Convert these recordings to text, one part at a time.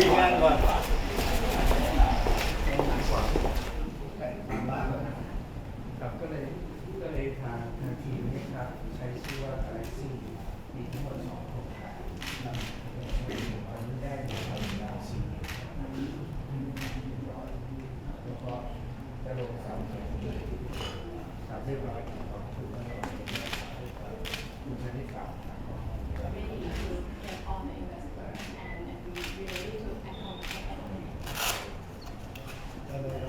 คุยงานก่อนครับก็เลยก็เลยทางทางทีมครับใช้ชื่อว่า Galaxy มีทั้งหมดสองครงกนแรกนะครับดาวแล้วก็จะลงสามเดือนสามเรียบร้องคุณได้ have a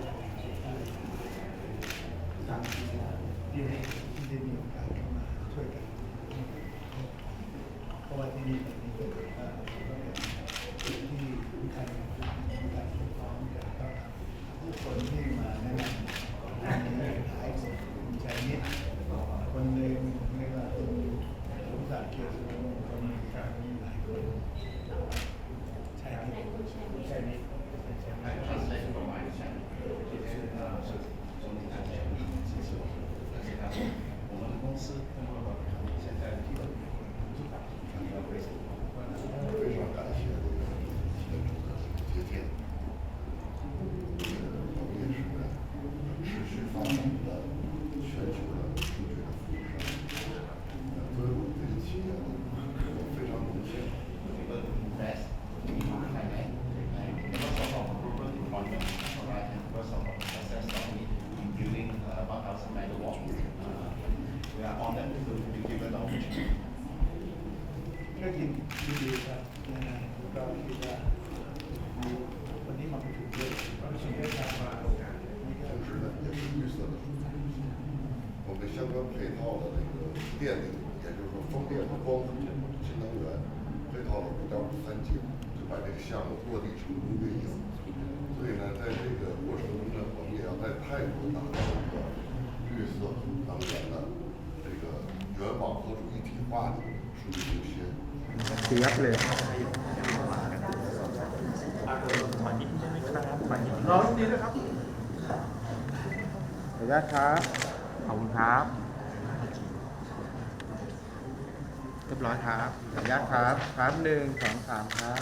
ก็ยินดีดีครับนะฮะก็คิดว่าวันนี้มาประชุมด้วย ก็ชิงได้ทางมาโอกาส 同时呢也是绿色的数据。我们相关配套的这个电力，也就是说风电和光伏新能源配套了五点五三 G，就把这个项目落地成功运营。 กว้างเสียบเลยรอลูกนี้ด้วยครับขออนุญครับ ขอบคุณครับ เรียบร้อยครับ ขออนุญาตครับครับหนึ่งสองสามครับ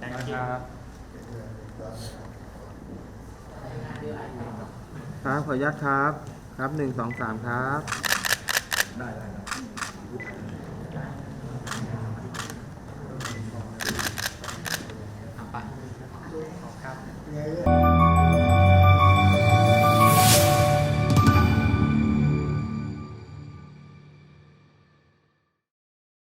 นะครับครับขออนุญาตครับ ครับหนึ่งสองสามครับ ได้ได้ครับ